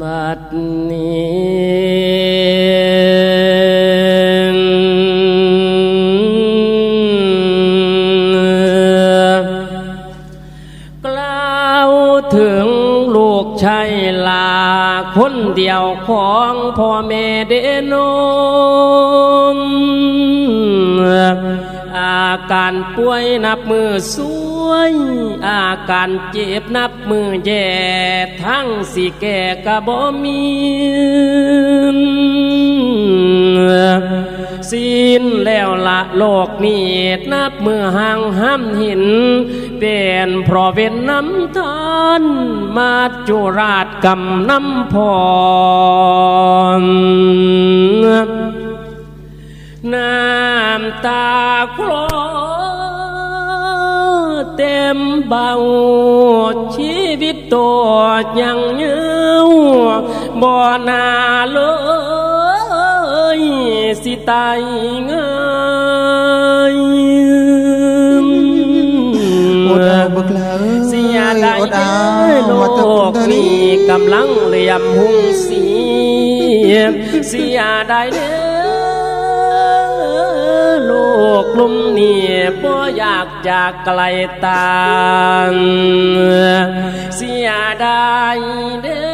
บัดนี้กล่าวถึงลูกชายลาคนเดียวของพ่อแม่เดนมอาการป่วยนับมือสู วยอาการเจ็บนับมือแย่ทั้งสิแก่กะบ่มีสิ้นแล้วละโลกนี้นับมือห่างห้ามหิน เป็นเพราะเว้นน้ำทานมาจุราชกำน้ำพรน้ำตาคลอ มเบา ชีวิตตัวยังเยืวบ่นาเลยสิตายง่ายอดเอาบักลาเอ้ยเสียดายอดเอาโลมาตะกุกนตะลีนี้กำลังเหลี่ยมหุงเสียมเสียดายเด้อโลกกลุ่มนี้บ่ อยากจากไกลตางเสียดายเด้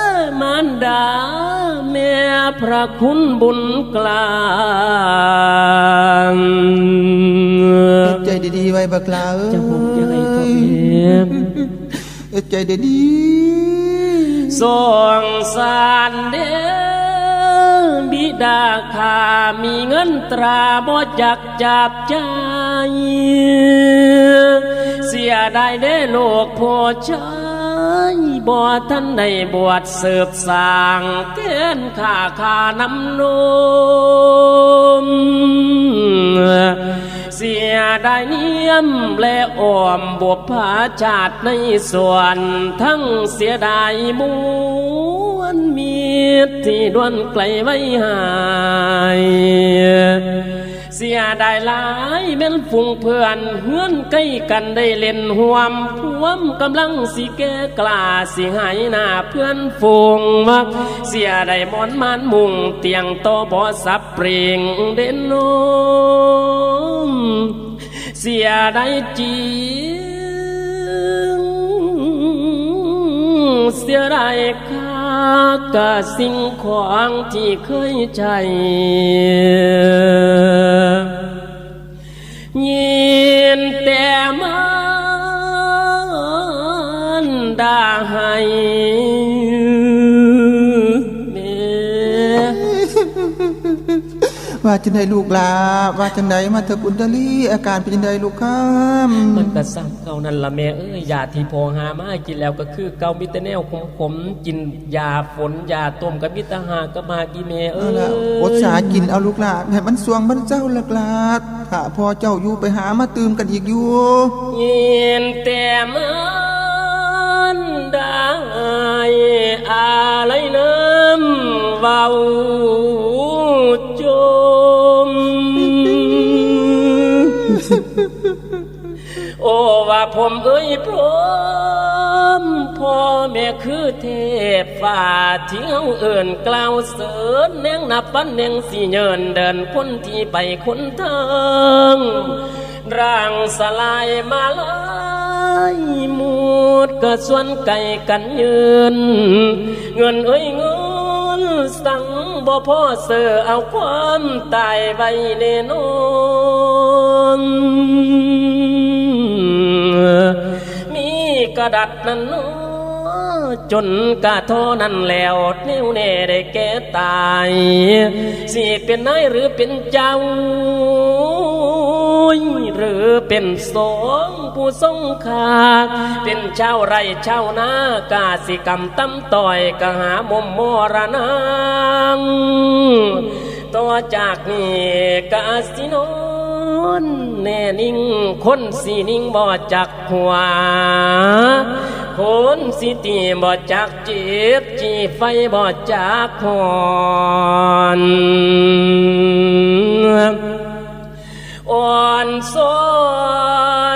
อมารดาแม่พระคุณบุญกลางใจดีๆไว้บักลาเอ้ยจะหุบยังไงพ่อแม่เอ้ยใจดีสงสารเด้อบิ ดาขามีเงินตราบ่จักจับใจ เสียได้เด้โลกพอชายบ่ท่านได้บวชเสิบสางเกณฑ์ข้าขานำนมเสียได้เนียมและอ้อมบวบผาชาติในส่วน ทั้งเสียดายมวลมี ดที่ดวนไกลไว้หาย เสียได้หลายแม่นฟุงเพื่อนเฮือนใกล้กันได้เล่นห่วมพวมกำลังสิแก่กล้าสิหายหน้าเพื่อนฟูงมัก เสียได้มอนมานมุงเตียงโตบ่สับเปริงเด่นนมเสียได้จีงเสียได้ค่า กาสิ่งของที่เคยใจยินแต่มันด่ ว่าจังไดลูกลาว่าจังไดมาตะกุนตะลีอาการเป็นจังไดลูกครับมันก็ซ้ำเก่านั่นละแม่เอ้ยยาที่พอหามาให้กินแล้วก็คือเก่ามิตรแนวขมขมๆกินยาฝนยาต้มกับมิตรหาก็มากี่แม่เอ้เอายละอดสากินเอาลูกหลานให้มันสวงมันเจ้าละกลาดถ้าพอเจ้าอยู่ไปหามาตื่มกันอีกอยู่ยินแต่มันได้อะไรน้ำเว้า โอ้ว่าผมเอ้ยพร้อมพ่อแม่คือเทพฝ่าที่เฮาเอิ่นกล่าวเสริญแนงนับปันแนงสิเยินเดินคนที่ไปคนทางร่างสลายมาลายมูดก็ส่วนไก่กันยืน เงินเอ้ยเงินสั่งบ่พ่อเสือเอาความตายไว้แน่นอ น มีกระดัดนั้นจนกะโทนั้นแล้วแนวแน่ได้แก่ตาย สิเป็นนายหรือเป็นเจ้า หรือเป็นสงผู้ทรงขาเป็นเจ้าไรเจ้านากาสิกรรมตั้มต่อยกะหามุมมรณังต่อจากนี้กาสิน นแน่นิ่ง คนสีนิ่งบ่จักหัวคนสิตีบ่จักจีบจีไฟบ่จักหอนอ่อนสอ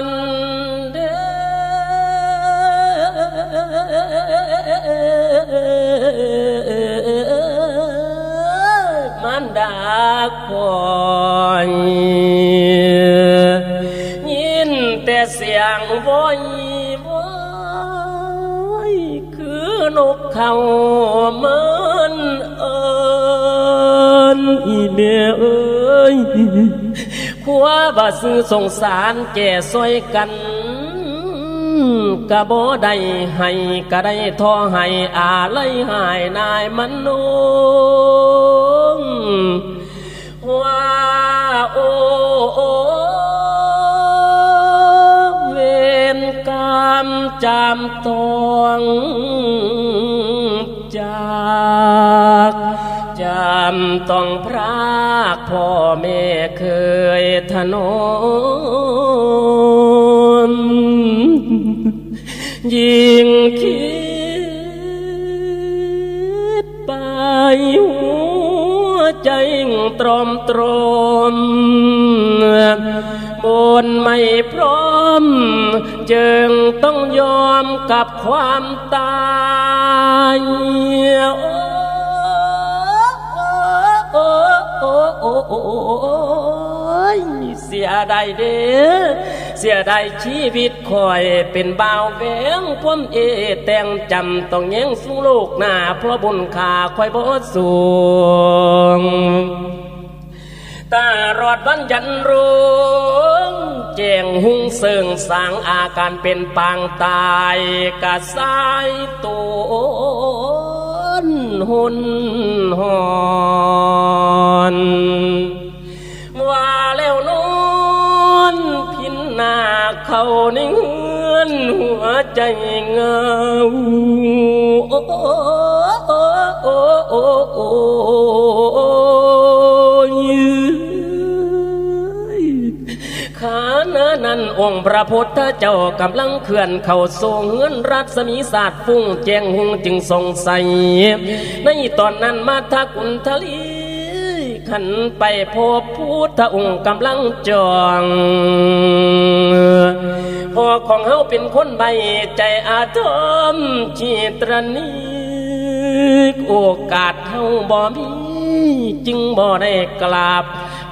นเด้อมันดาคว เขาเหมือนเอินอีเมียเอ้ยขัวบาซื้อสงสารแก่ซอยกันกะบ่ได้ให้กะได้ทอให้อาไลหายนายมันนุงว่าโอ้โอ้เวรกรรมจำต้องำต้องพรากพ่อแม่เคยถนอมยิ่งคิดไปหัวใจตรอมตรมบนไม่พร้อม จึงต้องยอมกับความตาย ดายเด้อเสียดายชีวิตคอยเป็นบ่าวแวงพวมเอแต่งจำต้องแย่งสู้ลูกหน้าเพราะบุญค่าคอยบ่สูงตารอดวันยันรุงแจงหุงเสิงสางอาการเป็นปางตายกะสายตูนหุนหอน เขาในเฮือนหัวใจเงาโอ้โอ้โอ้โอ้โอ้ขานานั้นองค์พระพุทธเจ้ากำลังเคลื่อนเข้าสู่เฮือนรัศมีศาสตร์ฟุ้งแจ้งหงจึงสงสัยในตอนนั้นมาทากุณทลี ขันไปพบพุทธองค์กำลังจองพอของเฮาเป็นคนใบใจอาธรรมจิตรนิกโอกาสเฮาบ่มีจึงบ่ได้กราบ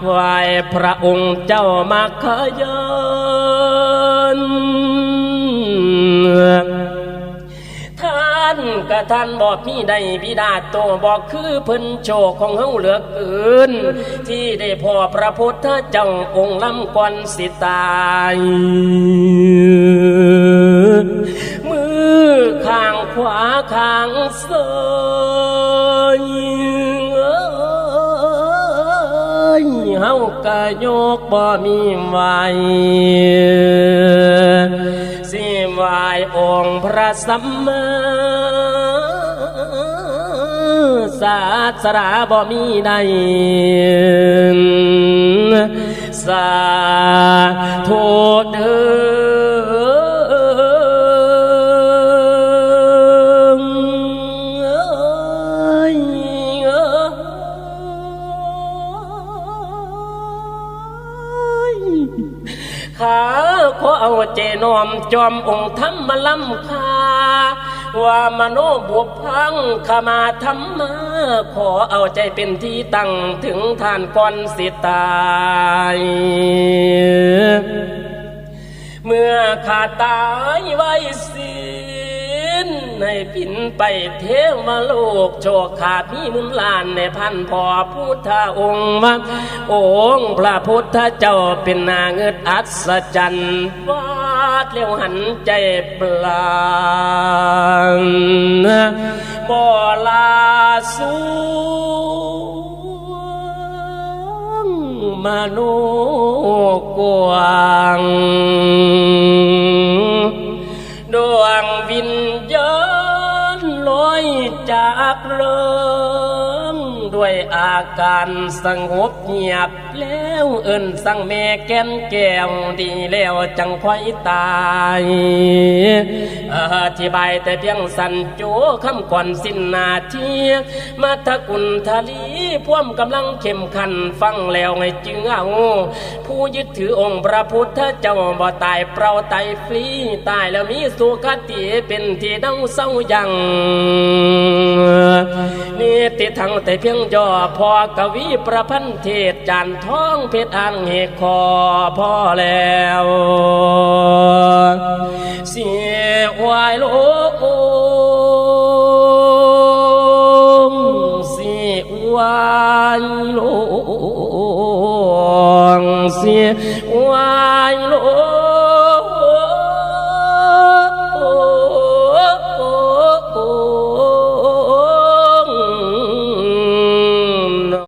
ไหว้พระองค์เจ้ามาขยันานกะท่านบอกมีได้บิดาโตบอกคือเพิ่นโชคของเฮาเหลือเกิน ที่ได้พอพระพุทธเจ้าองค์ลำก่อนสิตายมือข้างขวาข้างซ้ายเฮากะโยกบ่มีไหวสิไหวองค์พระสัมมา ศาสราบ่มีใดสาธุเดิมเอ้ยเอ้าขอเอาเจนอมจอมองค์ธรรมลำคาว่ามโนบุพพังขมาธรรมา ขอเอาใจเป็นที่ตั้งถึงทานก่อนสิตายเมื่อข้าตายไว้สิ้นให้พินไปเทวโลกโชคขาดมีมุนลานในพันพอพุทธองค์มาองค์พระพุทธเจ้าเป็นนาเงิดอัศจรรย์วาดเลี้ยวหันใจปลางบ่ลา สูงมโนกวางด ด้วยอาการสงบเงียบแล้วเอินสั่งแม่แก้นแก้วดีแล้วจังค่อยตายอธิบายแต่เพียงสันโจคำก่อนสิ้นนาทีมาทกุลทลีพ่วมกำลังเข้มขันฟังแล้วไงจึงเอาผู้ยึดถือองค์พระพุทธเจ้าบ่ตายเปล่าตายฟรีตายแล้วมีสุขติเป็นที่เดาเศร้ายังมีติดทั้งแต่เพียง่พอกวีประพันธ์เทศจันท้องเพชรอันเหกคอพ่อแล้ว เสียควายลู